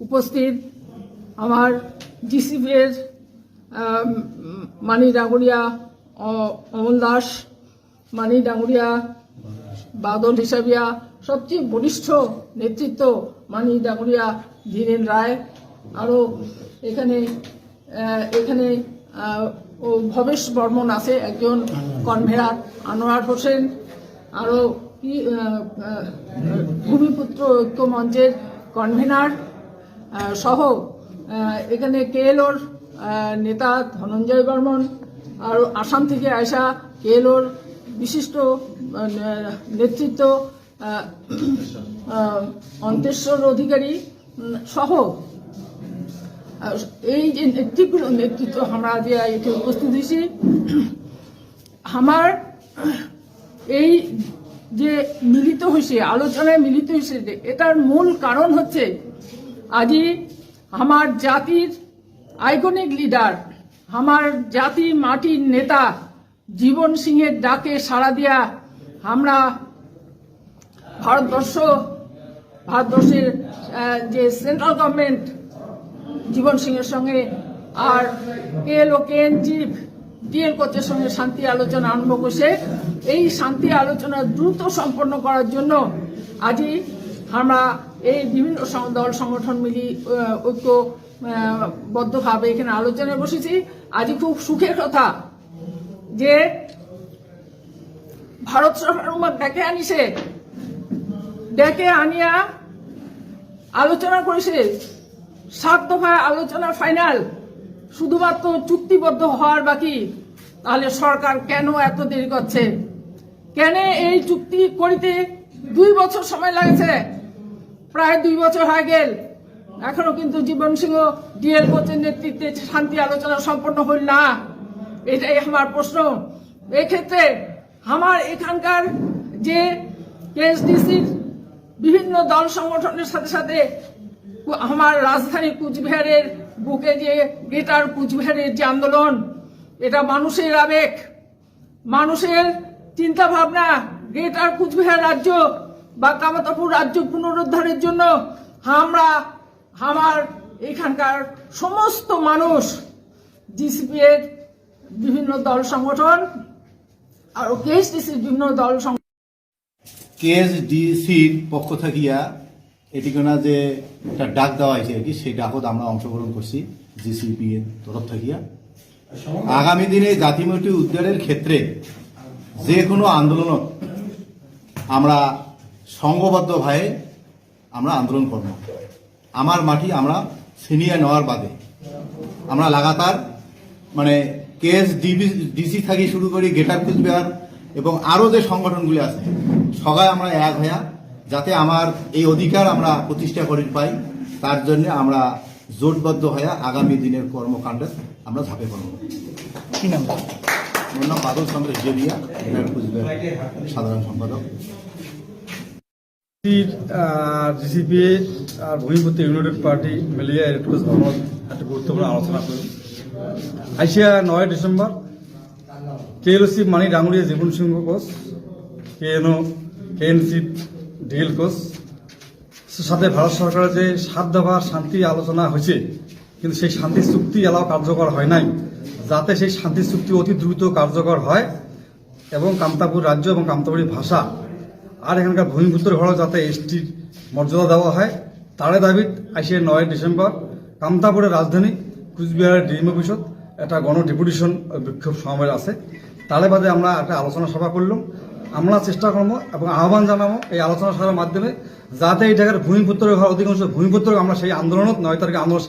উপস্থিত আমার জিসিবির মানি ডাঙ্গুরিয়া অমল দাস মানি ডাঙ্গুরিয়া বাদল হিসাবিয়া সবচেয়ে বলিষ্ঠ নেতৃত্ব মানি ডাঙ্গুরিয়া ধীরেন রায়। আরও এখানে এখানে ভবেশ বর্মন আছে একজন কনভেনার আনোয়ার হোসেন। আরও ভূমিপুত্র ঐক্য মঞ্চের কনভেনার সহ এখানে কেএলওর নেতা ধনঞ্জয় বর্মন। আর আসাম থেকে আসা কেএলওর বিশিষ্ট নেতৃত্ব অন্তেশ্বর অধিকারী সহ। এই যে নেতৃত্ব নেতৃত্ব আমরা যে এখানে উপস্থিত হয়েছি, আমার এই যে মিলিত হয়েছে, আলোচনায় মিলিত হয়েছে এটার মূল কারণ হচ্ছে আজি আমার জাতির আইকনিক লিডার, আমার জাতি মাটির নেতা জীবন সিংহের ডাকে সাড়া দিয়া আমরা ভারতবর্ষ ভারতবর্ষের যে সেন্ট্রাল গভর্নমেন্ট জীবন সিংহের সঙ্গে আর কেএল ও কেএন চিফ ডিএল কোচের সঙ্গে শান্তি আলোচনা আরম্ভ করছে। এই শান্তি আলোচনা দ্রুত সম্পন্ন করার জন্য আজই আমরা এই বিভিন্ন দল সংগঠন মিলি আহ, ঐক্য বদ্ধভাবে এখানে আলোচনায় বসেছি। আজই খুব সুখের কথা যে ভারত সরকার ডেকে আনিছে। ডেকে আনিয়া আলোচনা করেছে। সাত দফায় আলোচনা ফাইনাল। শুধুমাত্র চুক্তিবদ্ধ হওয়ার বাকি। তাহলে সরকার কেন এত দেরি করছে? কেন এই চুক্তি করিতে দুই বছর সময় লাগেছে? প্রায় দুই বছর হয়ে গেল। এখনও কিন্তু জীবন সিংহ ডিএল কোচের নেতৃত্বে শান্তি আলোচনা সম্পন্ন হইল না। এটাই আমার প্রশ্ন। এক্ষেত্রে আমার এখানকার যে কেএসডিসির বিভিন্ন দল সংগঠনের সাথে সাথে আমার রাজধানী কুচবিহারের বুকে যে গ্রেটার কুচবিহারের যে আন্দোলন, এটা মানুষের আবেগ, মানুষের চিন্তা ভাবনা গ্রেটার কুচবিহার রাজ্য বা কামাতাপুর রাজ্য পুনরুদ্ধারের জন্য আমরা, আমার এখানকার সমস্ত মানুষ জিসিপি এর বিভিন্ন দল সংগঠন আর কেএসটিসির বিভিন্ন দল কেএসডিসির পক্ষ থাকিয়া এটিকোনা যে একটা ডাক দেওয়া হয়েছে আর কি, সেই ডাকত আমরা অংশগ্রহণ করছি জিসিপি এর তরফ থাকিয়া আগামী দিনে জাতিমূর্তি উদ্ধারের ক্ষেত্রে যে কোনো আন্দোলনত আমরা সংঘবদ্ধভাবে আমরা আন্দোলন করব। আমার মাটি আমরা ছিনিয়ে নেওয়ার বাদে আমরা লাগাতার মানে কেএস ডিসি থাকি শুরু করি গেটার কুচবিহার এবং আরও যে সংগঠনগুলি আছে সবাই আমরা এক হইয়া যাতে আমার এই অধিকার আমরা প্রতিষ্ঠা করি পাই তার জন্য আমরা জোটবদ্ধ হয়ে আগামী দিনের কর্মকাণ্ডে আমরা ঝাঁপে পড়ব। কি নাম? ওর নাম বাদল চন্দ্র জেলিয়া গেটার কুচবিহার সাধারণ সম্পাদক। জিসিপি আর ভূমিপুত্র ইউনাইটেড পার্টি মিলিয়ে একটা গুরুত্বপূর্ণ আলোচনা করি। আইসিয়া নয় December. K L KLC Mani Danguria Jiban Singh coach, KNO, KNC DL coach. সাথে ভারত সরকারের যে সাত দফার শান্তি আলোচনা হয়েছে, কিন্তু সেই শান্তি চুক্তি এলাও কার্যকর হয় নাই। যাতে সেই শান্তি চুক্তি অতি দ্রুত কার্যকর হয় এবং কামতাপুর রাজ্য এবং কামতাপুরি ভাষা আর এখানকার ভূমিপুত্র ঘর যাতে এসটির মর্যাদা দেওয়া হয়। তারে দাবিত আইসে নয় ডিসেম্বর। কামতাপুরের রাজধানী কুচবিহারের ডিএম অফিসত একটা গণ ডেপুটেশন বিক্ষোভ সমাবেশ আছে। তাহলে বাদে আমরা একটা আলোচনা সভা করলাম। আমরা চেষ্টা করব এবং আহ্বান জানাব এই আলোচনা সভার মাধ্যমে যাতে এই জায়গার ভূমিপুত্র অধিকাংশ ভূমিপুত্র আমরা সেই আন্দোলনত নয় তারিখে আন্দোলন